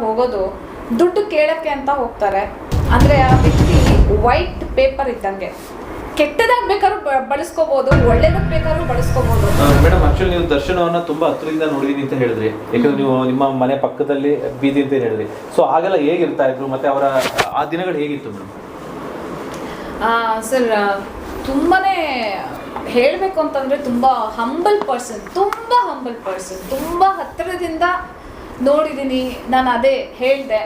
ಹೋಗೋದು ದುಡ್ಡು ಕೇಳಕ್ಕೆ ಅಂತ ಹೋಗ್ತಾರೆ. ಅಂದ್ರೆ ಆ ವ್ಯಕ್ತಿ ವೈಟ್ ಪೇಪರ್ ಇದ್ದಂಗೆ. ಕೆಟ್ಟದಾಗ ಬೇಕಾದ್ರೂ ಬಳಸ್ಕೋಬಹುದು ಒಳ್ಳೇದಕ್ಕೆ ಬೇಕಾದ್ರೂ ಬಳಸ್ಕೋಬಹುದು ಮೇಡಮ್ ಆಕ್ಚುಲಿ ನೀವು ದರ್ಶನವನ್ನ ತುಂಬಾ ಹತ್ತಿರದಿಂದ ನೋಡಿದೀನಿ ಅಂತ ಹೇಳಿದ್ರಿ. ಯಾಕಂದ್ರೆ ನೀವು ನಿಮ್ಮ ಮನೆ ಪಕ್ಕದಲ್ಲಿ ಬೀದಿ ಅಂತ ಹೇಳಿದ್ರಿ. ಸೊ ಆಗೆಲ್ಲ ಹೇಗಿರ್ತಾ ಇದ್ರು ಮತ್ತೆ ಅವರ ಆ ದಿನಗಳು ಹೇಗಿತ್ತು ಮೇಡಮ್? ಸರ್ ತುಂಬಾನೇ ಹೇಳಬೇಕು ಅಂತಂದ್ರೆ ತುಂಬಾ ಹಂಬಲ್ ಪರ್ಸನ್ ತುಂಬಾ ಹಂಬಲ್ ಪರ್ಸನ್ ತುಂಬಾ ಹತ್ತಿರದಿಂದ ನೋಡಿದ್ದೀನಿ ನಾನು ಅದೇ ಹೇಳಿದೆ.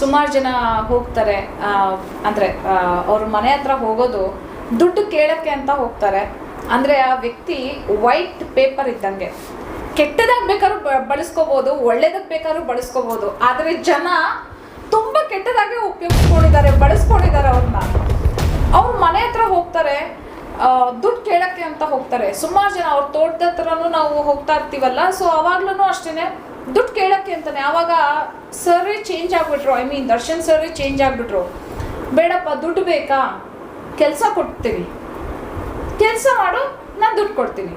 ಸುಮಾರು ಜನ ಹೋಗ್ತಾರೆ ಅಂದರೆ ಅವ್ರ ಮನೆ ಹತ್ರ ಹೋಗೋದು ದುಡ್ಡು ಕೇಳೋಕ್ಕೆ ಅಂತ ಹೋಗ್ತಾರೆ. ಅಂದರೆ ಆ ವ್ಯಕ್ತಿ ವೈಟ್ ಪೇಪರ್ ಇದ್ದಂಗೆ. ಕೆಟ್ಟದಾಗ ಬೇಕಾದ್ರೂ ಬಳಸ್ಕೋಬೋದು ಒಳ್ಳೇದಕ್ಕೆ ಬೇಕಾದ್ರೂ ಬಳಸ್ಕೋಬೋದು, ಆದರೆ ಜನ ತುಂಬ ಕೆಟ್ಟದಾಗೆ ಉಪಯೋಗಿಸ್ಕೊಂಡಿದ್ದಾರೆ, ಬಳಸ್ಕೊಂಡಿದ್ದಾರೆ ಅವ್ರನ್ನ ಅವ್ರ ಮನೆ ಹತ್ರ ಹೋಗ್ತಾರೆ ದುಡ್ಡು ಕೇಳಕ್ಕೆ ಅಂತ ಹೋಗ್ತಾರೆ. ಸುಮಾರು ಜನ ಅವ್ರ ತೋಟದ ಹತ್ರನೂ ನಾವು ಹೋಗ್ತಾ ಇರ್ತೀವಲ್ಲ ಸೊ ಅವಾಗ್ಲೂ ಅಷ್ಟೇ ದುಡ್ಡು ಕೇಳಕ್ಕೆ ಅಂತಾನೆ. ಆವಾಗ ಸರ್ರೇ ಚೇಂಜ್ ಆಗ್ಬಿಟ್ರು ಐ ಮೀನ್ ದರ್ಶನ್ ಸರ್ರೇ ಚೇಂಜ್ ಆಗ್ಬಿಟ್ರು. ಬೇಡಪ್ಪ, ದುಡ್ಡು ಬೇಕಾ? ಕೆಲಸ ಕೊಡ್ತೀನಿ. ಕೆಲಸ ಮಾಡು, ನಾನು ದುಡ್ಡು ಕೊಡ್ತೀನಿ.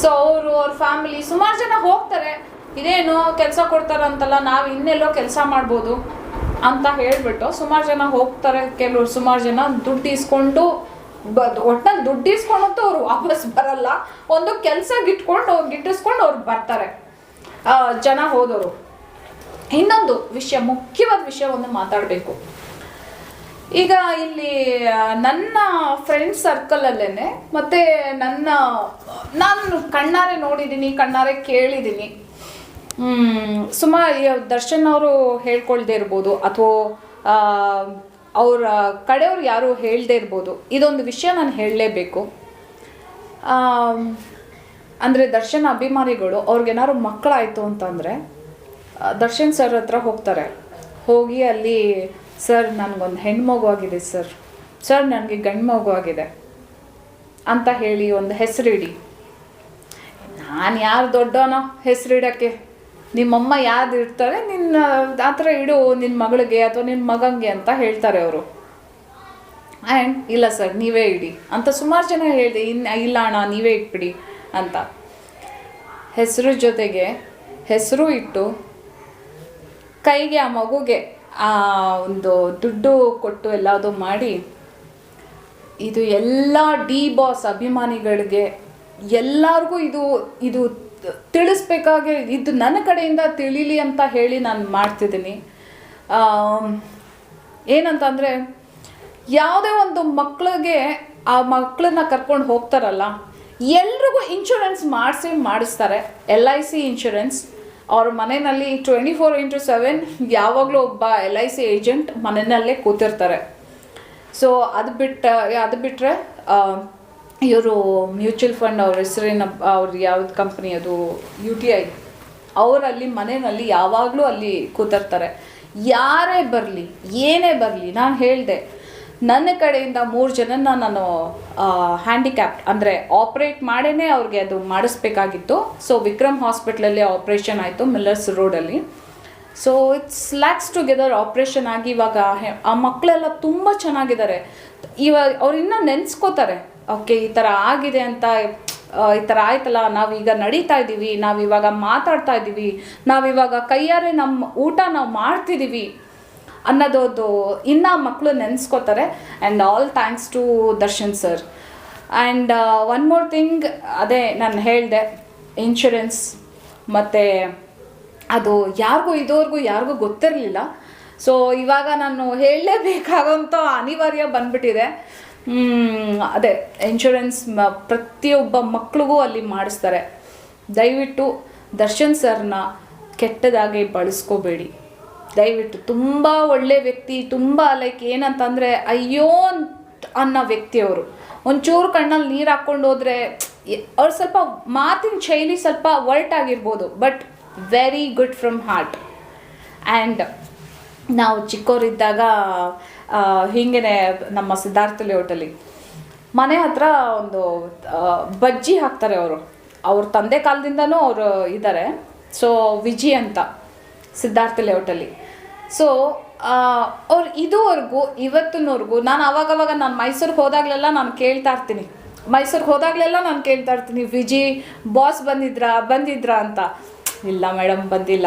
ಸೊ ಅವರು, ಅವ್ರ ಫ್ಯಾಮಿಲಿ ಸುಮಾರು ಜನ ಹೋಗ್ತಾರೆ. ಇದೇನು ಕೆಲಸ ಕೊಡ್ತಾರಂತಲ್ಲ, ನಾವು ಇನ್ನೆಲ್ಲೋ ಕೆಲಸ ಮಾಡ್ಬೋದು ಅಂತ ಹೇಳಿಬಿಟ್ಟು ಸುಮಾರು ಜನ ಹೋಗ್ತಾರೆ. ಕೆಲವರು ಸುಮಾರು ಜನ ದುಡ್ಡು ಇಸ್ಕೊಂಡು ಒಟ್ನಲ್ಲಿ ದುಡ್ಡು ಇಸ್ಕೊಂಡಂತೂ ಅವ್ರು ವಾಪಸ್ ಬರಲ್ಲ. ಒಂದು ಕೆಲಸ ಗಿಟ್ಕೊಂಡು ಗಿಟ್ಟಿಸ್ಕೊಂಡು ಅವ್ರು ಬರ್ತಾರೆ. ಜನ ಹೋದವರು ಇನ್ನೊಂದು ವಿಷಯ, ಮುಖ್ಯವಾದ ವಿಷಯವನ್ನು ಮಾತಾಡಬೇಕು. ಈಗ ಇಲ್ಲಿ ನನ್ನ ಫ್ರೆಂಡ್ ಸರ್ಕಲಲ್ಲೇ ಮತ್ತೆ ನನ್ನ, ನಾನು ಕಣ್ಣಾರೆ ನೋಡಿದ್ದೀನಿ ಕಣ್ಣಾರೆ ಕೇಳಿದ್ದೀನಿ ಸುಮಾರು ದರ್ಶನ್ ಅವರು ಹೇಳ್ಕೊಳ್ದೇ ಇರ್ಬೋದು. ಅಥವಾ ಅವರ ಕಡೆಯವ್ರು ಯಾರು ಹೇಳದೇ ಇರ್ಬೋದು. ಇದೊಂದು ವಿಷಯ ನಾನು ಹೇಳಲೇಬೇಕು. ಅಂದರೆ ದರ್ಶನ ಅಭಿಮಾನಿಗಳು ಅವ್ರಿಗೇನಾದ್ರು ಮಕ್ಕಳಾಯಿತು ಅಂತಂದರೆ ದರ್ಶನ್ ಸರ್ ಹತ್ರ ಹೋಗ್ತಾರೆ. ಹೋಗಿ ಅಲ್ಲಿ, ಸರ್, ನನಗೊಂದು ಹೆಣ್ಮಗು ಆಗಿದೆ, ಸರ್. ಸರ್, ನನಗೆ ಗಂಡು ಮಗು ಆಗಿದೆ. ಅಂತ ಹೇಳಿ ಒಂದು ಹೆಸರಿಡಿ. ನಾನು ಯಾರು ದೊಡ್ಡವನೋ ಹೆಸರಿಡೋಕ್ಕೆ. ನಿಮ್ಮಮ್ಮ ಯಾವ್ದು ಇರ್ತಾರೆ ನಿನ್ನ ಆ ಥರ ಇಡು ನಿನ್ನ ಮಗಳಿಗೆ ಅಥವಾ ನಿನ್ನ ಮಗಂಗೆ ಅಂತ ಹೇಳ್ತಾರೆ ಅವರು. ಆ್ಯಂಡ್ ಇಲ್ಲ ಸರ್, ನೀವೇ ಇಡಿ. ಅಂತ ಸುಮಾರು ಜನ ಹೇಳಿದೆ ಇನ್ನು ಇಲ್ಲ ಅಣ್ಣ, ನೀವೇ ಇಟ್ಬಿಡಿ ಅಂತ. ಹೆಸರು ಜೊತೆಗೆ ಹೆಸರು ಇಟ್ಟು ಕೈಗೆ ಆ ಮಗುಗೆ ಆ ಒಂದು ದುಡ್ಡು ಕೊಟ್ಟು ಎಲ್ಲದು ಮಾಡಿ, ಇದು ಎಲ್ಲ ಡಿ ಬಾಸ್ ಅಭಿಮಾನಿಗಳಿಗೆ ಎಲ್ಲರಿಗೂ ಇದು ಇದು ತಿಳಿಸ್ಬೇಕಾಗಿ ಇದು ನನ್ನ ಕಡೆಯಿಂದ ತಿಳಿಲಿ ಅಂತ ಹೇಳಿ ನಾನು ಮಾಡ್ತಿದ್ದೀನಿ. ಏನಂತಂದರೆ, ಯಾವುದೇ ಒಂದು ಮಕ್ಕಳಿಗೆ ಆ ಮಕ್ಕಳನ್ನ ಕರ್ಕೊಂಡು ಹೋಗ್ತಾರಲ್ಲ, ಎಲ್ರಿಗೂ ಇನ್ಶೂರೆನ್ಸ್ ಮಾಡಿಸಿ ಮಾಡಿಸ್ತಾರೆ. ಎಲ್ ಐ ಸಿ ಇನ್ಶೂರೆನ್ಸ್ ಅವ್ರ ಮನೆಯಲ್ಲಿ ಟ್ವೆಂಟಿ ಫೋರ್ ಇಂಟು ಸೆವೆನ್ ಯಾವಾಗಲೂ ಒಬ್ಬ ಎಲ್ ಐ ಸಿ ಏಜೆಂಟ್ ಮನೆಯಲ್ಲೇ ಕೂತಿರ್ತಾರೆ. ಸೊ ಅದು ಬಿಟ್ಟ, ಅದು ಬಿಟ್ಟರೆ ಇವರು ಮ್ಯೂಚುವಲ್ ಫಂಡ್ ಅವ್ರ ಹೆಸರಿನ ಅವ್ರ ಯಾವ್ದು ಕಂಪ್ನಿ ಅದು ಯು ಟಿ ಐ ಅವರಲ್ಲಿ ಮನೆಯಲ್ಲಿ ಯಾವಾಗಲೂ ಅಲ್ಲಿ ಕೂತರ್ತಾರೆ. ಯಾರೇ ಬರಲಿ, ಏನೇ ಬರಲಿ, ನಾನು ಹೇಳಿದೆ, ನನ್ನ ಕಡೆಯಿಂದ ಮೂರು ಜನನ ನಾನು ಹ್ಯಾಂಡಿಕ್ಯಾಪ್ ಅಂದರೆ ಆಪ್ರೇಟ್ ಮಾಡೇ ಅವ್ರಿಗೆ ಅದು ಮಾಡಿಸ್ಬೇಕಾಗಿತ್ತು. ಸೊ ವಿಕ್ರಮ್ ಹಾಸ್ಪಿಟ್ಲಲ್ಲಿ ಆಪ್ರೇಷನ್ ಆಯಿತು ಮಿಲ್ಲರ್ಸ್ ರೋಡಲ್ಲಿ so it's lacks together operation ಆಗಿ ಇವಾಗ ಆ ಮಕ್ಕಳೆಲ್ಲ ತುಂಬ ಚೆನ್ನಾಗಿದ್ದಾರೆ. ಇವಾಗ ಅವ್ರು ಇನ್ನೂ ನೆನೆಸ್ಕೋತಾರೆ. ಓಕೆ, ಈ ಥರ ಆಗಿದೆ ಅಂತ ಈ ಥರ ಆಯ್ತಲ್ಲ, ನಾವೀಗ ನಡೀತಾ ಇದ್ದೀವಿ, ನಾವಿವಾಗ ಮಾತಾಡ್ತಾ ಇದ್ದೀವಿ, ನಾವಿವಾಗ ಕೈಯಾರೆ ನಮ್ಮ ಊಟ ನಾವು ಮಾಡ್ತಿದ್ದೀವಿ ಅನ್ನೋದೊಂದು ಇನ್ನು ಮಕ್ಕಳು ನೆನೆಸ್ಕೋತಾರೆ. And all thanks to Darshan sir and one more thing ಅದೇ ನಾನು ಹೇಳಿದೆ ಇನ್ಶೂರೆನ್ಸ್ ಮತ್ತು ಅದು ಯಾರಿಗೂ ಇದುವರೆಗೂ ಯಾರಿಗೂ ಗೊತ್ತಿರಲಿಲ್ಲ. ಸೊ ಇವಾಗ ನಾನು ಹೇಳಲೇಬೇಕಾಗಂಥ ಅನಿವಾರ್ಯ ಬಂದ್ಬಿಟ್ಟಿದೆ. ಅದೇ ಇನ್ಶೂರೆನ್ಸ್ ಪ್ರತಿಯೊಬ್ಬ ಮಕ್ಳಿಗೂ ಅಲ್ಲಿ ಮಾಡಿಸ್ತಾರೆ. ದಯವಿಟ್ಟು ದರ್ಶನ್ ಸರ್ನ ಕೆಟ್ಟದಾಗಿ ಬಳಸ್ಕೋಬೇಡಿ. ದಯವಿಟ್ಟು ತುಂಬ ಒಳ್ಳೆ ವ್ಯಕ್ತಿ, ತುಂಬ ಲೈಕ್ ಏನಂತಂದರೆ, ಅಯ್ಯೋ ಅನ್ನೋ ವ್ಯಕ್ತಿಯವರು ಒಂಚೂರು ಕಣ್ಣಲ್ಲಿ ನೀರು ಹಾಕ್ಕೊಂಡು ಹೋದರೆ ಅವ್ರು ಸ್ವಲ್ಪ ಮಾತಿನ ಶೈಲಿ ಸ್ವಲ್ಪ ವರ್ಟ್ ಆಗಿರ್ಬೋದು but very good from heart and ನಾವು ಚಿಕ್ಕವರಿದ್ದಾಗ ಹೀಗೇ ನಮ್ಮ ಸಿದ್ಧಾರ್ಥ ಲೇಔಟಲ್ಲಿ ಮನೆ ಹತ್ರ ಒಂದು ಬಜ್ಜಿ ಹಾಕ್ತಾರೆ ಅವರು. ಅವ್ರ ತಂದೆ ಕಾಲದಿಂದನೂ ಅವರು ಇದ್ದಾರೆ ಸೊ ವಿಜಿ ಅಂತ ಸಿದ್ಧಾರ್ಥ ಲೇಔಟಲ್ಲಿ ಸೊ ಅವ್ರು ಇದುವರೆಗೂ, ಇವತ್ತಿನವರೆಗೂ, ನಾನು ಅವಾಗವಾಗ ನಾನು ಮೈಸೂರಿಗೆ ಹೋದಾಗಲೆಲ್ಲ ನಾನು ಕೇಳ್ತಾ ಇರ್ತೀನಿ. ಮೈಸೂರಿಗೆ ಹೋದಾಗಲೆಲ್ಲ ನಾನು ಕೇಳ್ತಾ ಇರ್ತೀನಿ, ವಿಜಿ ಬಾಸ್ ಬಂದಿದ್ರಾ ಬಂದಿದ್ರಾ ಅಂತ. ಇಲ್ಲ ಮೇಡಮ್ ಬಂದಿಲ್ಲ.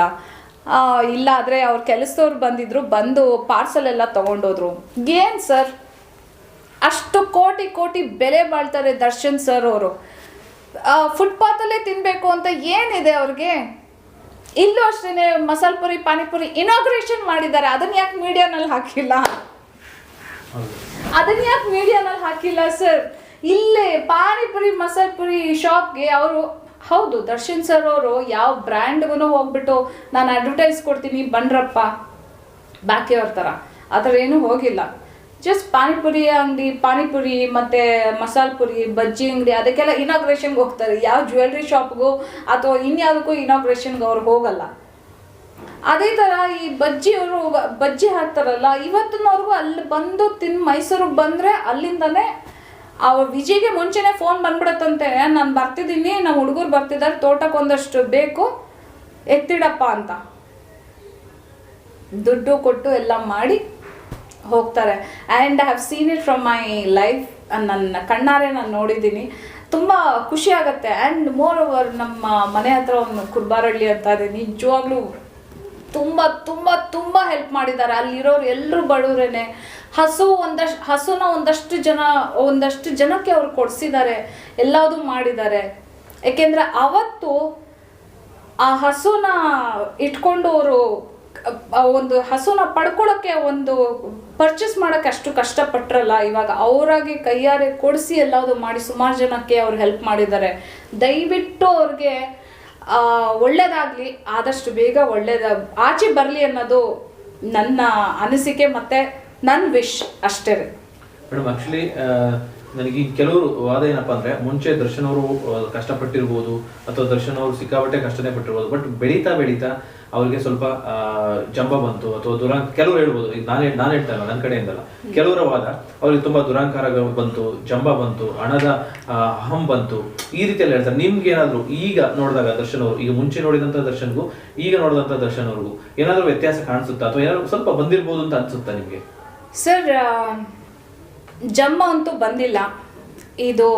ಇಲ್ಲ ಆದರೆ ಅವ್ರ ಕೆಲಸದವ್ರು ಬಂದಿದ್ರು ಬಂದು ಪಾರ್ಸಲ್ ಎಲ್ಲ ತೊಗೊಂಡೋದ್ರು. ಏನು ಸರ್? ಅಷ್ಟು ಕೋಟಿ ಕೋಟಿ ಬೆಲೆ ಬಾಳ್ತಾರೆ ದರ್ಶನ್ ಸರ್ ಅವರು. ಫುಟ್ಪಾತಲ್ಲೇ ತಿನ್ನಬೇಕು ಅಂತ ಏನಿದೆ ಅವ್ರಿಗೆ? ಇಲ್ಲೂ ಅಷ್ಟೇ ಮಸಾಲೆ ಪುರಿ, ಪಾನಿಪುರಿ ಇನಾಗ್ರೇಷನ್ ಮಾಡಿದ್ದಾರೆ. ಅದನ್ನ ಯಾಕೆ ಮೀಡಿಯಾನಲ್ಲಿ ಹಾಕಿಲ್ಲ? ಅದನ್ನ ಯಾಕೆ ಮೀಡಿಯಾನಲ್ಲಿ ಹಾಕಿಲ್ಲ ಸರ್? ಇಲ್ಲೇ ಪಾನಿಪುರಿ, ಮಸಾಲೆ ಪುರಿ ಶಾಪ್ಗೆ ಅವರು ಹೌದು, ದರ್ಶನ್ ಸರ್ ಅವರು ಯಾವ ಬ್ರ್ಯಾಂಡ್ಗೂ ಹೋಗ್ಬಿಟ್ಟು ನಾನು ಅಡ್ವರ್ಟೈಸ್ ಕೊಡ್ತೀನಿ, ಬನ್ರಪ್ಪ ಬಾಕಿಯವ್ರ ಥರ ಆ ಥರ ಏನೂ ಹೋಗಿಲ್ಲ. ಜಸ್ಟ್ ಪಾನಿಪುರಿ ಅಂಗಡಿ, ಪಾನಿಪುರಿ ಮತ್ತು ಮಸಾಲೆ ಪುರಿ, ಬಜ್ಜಿ ಅಂಗಡಿ, ಅದಕ್ಕೆಲ್ಲ ಇನಾಗ್ರೇಷನ್ಗೆ ಹೋಗ್ತಾರೆ. ಯಾವ ಜ್ಯುವೆಲ್ರಿ ಶಾಪ್ಗೂ ಅಥವಾ ಇನ್ಯಾವುದಕ್ಕೂ ಇನಾಗ್ರೇಷನ್ಗೆ ಅವ್ರು ಹೋಗಲ್ಲ. ಅದೇ ಥರ ಈ ಬಜ್ಜಿಯವರು ಬಜ್ಜಿ ಹಾಕ್ತಾರಲ್ಲ, ಇವತ್ತಿನವ್ರಿಗೂ ಅಲ್ಲಿ ಬಂದು ತಿನ್ ಮೈಸೂರಿಗೆ ಬಂದರೆ ಅಲ್ಲಿಂದನೇ ಅವ್ರ ವಿಜಿಗೆ ಮುಂಚೆನೇ ಫೋನ್ ಬಂದ್ಬಿಡತ್ತಂತೆ. ನಾನು ಬರ್ತಿದ್ದೀನಿ ನಮ್ಮ ಹುಡುಗರು ಬರ್ತಿದ್ದಾರೆ ತೋಟಕ್ಕೆ ಒಂದಷ್ಟು ಬೇಕು, ಎತ್ತಿಡಪ್ಪ ಅಂತ. ದುಡ್ಡು ಕೊಟ್ಟು ಎಲ್ಲ ಮಾಡಿ ಹೋಗ್ತಾರೆ. And I have seen it from my life ನನ್ನ ಕಣ್ಣಾರೆ ನಾನು ನೋಡಿದ್ದೀನಿ. ತುಂಬ ಖುಷಿ ಆಗುತ್ತೆ. ಆ್ಯಂಡ್ ಮೋರ್ ಓವರ್ ನಮ್ಮ ಮನೆ ಹತ್ರ ಒಂದು ಕುರ್ಬಾರಳ್ಳಿ ಅಂತ ಇದೆ. ನಿಜವಾಗ್ಲೂ ತುಂಬ ತುಂಬ ತುಂಬ ಹೆಲ್ಪ್ ಮಾಡಿದ್ದಾರೆ. ಅಲ್ಲಿರೋರು ಎಲ್ಲರೂ ಬಡವರೇನೆ ಹಸು ಒಂದಷ್ಟು, ಹಸುನ ಒಂದಷ್ಟು ಜನ, ಒಂದಷ್ಟು ಜನಕ್ಕೆ ಅವ್ರು ಕೊಡಿಸಿದ್ದಾರೆ. ಎಲ್ಲದೂ ಮಾಡಿದ್ದಾರೆ. ಏಕೆಂದರೆ ಅವತ್ತು ಆ ಹಸುನ ಇಟ್ಕೊಂಡು ಅವರು ಒಂದು ಹಸುನ ಪಡ್ಕೊಳ್ಳೋಕ್ಕೆ ಒಂದು ಪರ್ಚೇಸ್ ಮಾಡೋಕ್ಕೆ ಅಷ್ಟು ಕಷ್ಟಪಟ್ರಲ್ಲ. ಇವಾಗ ಅವರಾಗಿ ಕೈಯಾರೆ ಕೊಡಿಸಿ ಎಲ್ಲದು ಮಾಡಿ ಸುಮಾರು ಜನಕ್ಕೆ ಅವ್ರು ಹೆಲ್ಪ್ ಮಾಡಿದ್ದಾರೆ. ದಯವಿಟ್ಟು ಅವ್ರಿಗೆ ಆ, ಒಳ್ಳೇದಾಗ್ಲಿ ಆದಷ್ಟು ಬೇಗ ಒಳ್ಳೇದ ಆಚೆ ಬರಲಿ ಅನ್ನೋದು ನನ್ನ ಅನಿಸಿಕೆ ಮತ್ತು ನನ್ನ ವಿಶ್ ಅಷ್ಟೇ. ರೀ ಮೇಡಮ್ ಆಕ್ಚುಲಿ ನನಗೆ ಈ ಕೆಲವರು ವಾದ ಏನಪ್ಪ ಅಂದ್ರೆ ಮುಂಚೆ ದರ್ಶನ್ ಅವರು ಕಷ್ಟಪಟ್ಟಿರ್ಬೋದು ಅಥವಾ ದರ್ಶನ್ ಅವರು ಸಿಕ್ಕಾಪಟ್ಟೆ ಕಷ್ಟನೇ ಪಟ್ಟಿರ್ಬೋದು ಬಟ್ ಬೆಳೀತಾ ಬೆಳೀತಾ ಅವ್ರಿಗೆ ಸ್ವಲ್ಪ ಜಂಬ ಬಂತು ಅಥವಾ ದುರಾಂಕ ಕೆಲವರು ಹೇಳ್ಬೋದು ಈಗ ನಾನು ನಾನು ಹೇಳ್ತಾರಲ್ಲ ನನ್ನ ಕಡೆಯಿಂದಲ್ಲ. ಕೆಲವರ ವಾದ ಅವ್ರಿಗೆ ತುಂಬಾ ದುರಾಂಕಾರ ಬಂತು ಜಂಬ ಬಂತು ಹಣದ ಅಹಂ ಬಂತು ಈ ರೀತಿಯಲ್ಲಿ ಹೇಳ್ತಾರೆ. ನಿಮ್ಗೆ ಏನಾದ್ರು ಈಗ ನೋಡಿದಾಗ ದರ್ಶನ್ ಅವರು ಈಗ ಮುಂಚೆ ನೋಡಿದಂತ ದರ್ಶನ್ಗೂ ಈಗ ನೋಡಿದಂತ ದರ್ಶನ್ ಅವ್ರಿಗೂ ಏನಾದ್ರು ವ್ಯತ್ಯಾಸ ಕಾಣಿಸುತ್ತಾ ಅಥವಾ ಏನಾದ್ರು ಸ್ವಲ್ಪ ಬಂದಿರ್ಬೋದು ಅಂತ ಅನ್ಸುತ್ತಾ ನಿಮ್ಗೆ? ಸರ್ ಜಮ್ಮ ಅಂತೂ ಬಂದಿಲ್ಲ. ಇದು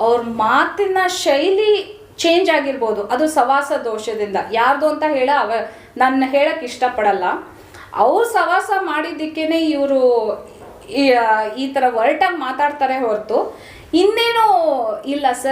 ಅವ್ರ ಮಾತಿನ ಶೈಲಿ ಚೇಂಜ್ ಆಗಿರ್ಬೋದು. ಅದು ಸವಾಸ ದೋಷದಿಂದ. ಯಾರ್ದು ಅಂತ ಹೇಳ ಅವ, ನನ್ನ ಹೇಳಕ್ಕೆ ಇಷ್ಟಪಡಲ್ಲ. ಅವ್ರು ಸವಾಸ ಮಾಡಿದ್ದಕ್ಕೇನೆ ಇವರು ಈ ಥರ ಒರಟಾಗಿ ಮಾತಾಡ್ತಾರೆ ಹೊರತು. ಇನ್ನೇನು ಇಲ್ಲ ಸರ್.